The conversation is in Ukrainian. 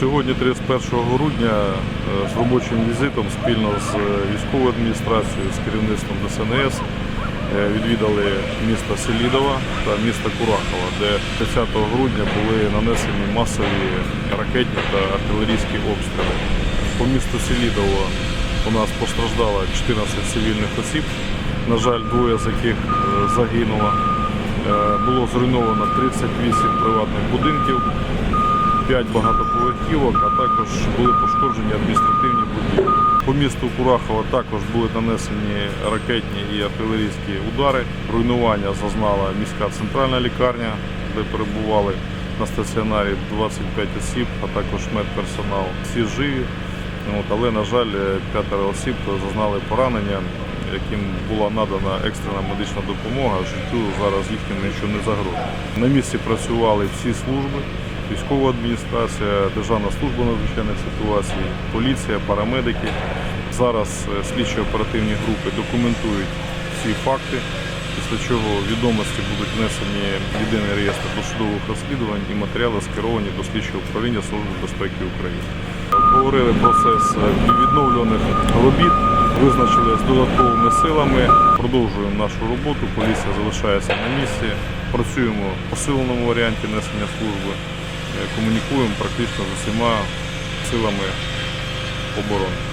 Сьогодні, 31 грудня, е, з робочим візитом спільно з е, військовою адміністрацією, з керівництвом ДСНС е, відвідали місто Селідова та місто Курахова, де 30 грудня були нанесені масові ракетні та артилерійські обстріли. По місту Селідово у нас постраждало 14 цивільних осіб, на жаль, двоє з яких загинуло. Було зруйновано 38 приватних будинків, 5 багатоповерхівок, а також були пошкоджені адміністративні будівлі. По місту Курахова також були нанесені ракетні і артилерійські удари. Руйнування зазнала міська центральна лікарня, де перебували на стаціонарі 25 осіб, а також медперсонал. Всі живі. Але, на жаль, п'ятеро осіб зазнали поранення, яким була надана екстрена медична допомога. Життю зараз їхньому нічого не загрожує. На місці працювали всі служби, військова адміністрація, Державна служба надзвичайних ситуацій, поліція, парамедики. Зараз е, слідчо-оперативні групи документують всі факти, після чого відомості будуть внесені в єдиний реєстр досудових розслідувань і матеріали скеровані до слідчого управління Служби безпеки України. Обговорили процес е, відновлюваних робіт, визначили з додатковими силами, продовжуємо нашу роботу. Поліція залишається на місці. Працюємо в посиленому варіанті несення служби, комунікуємо практично з усіма силами оборони.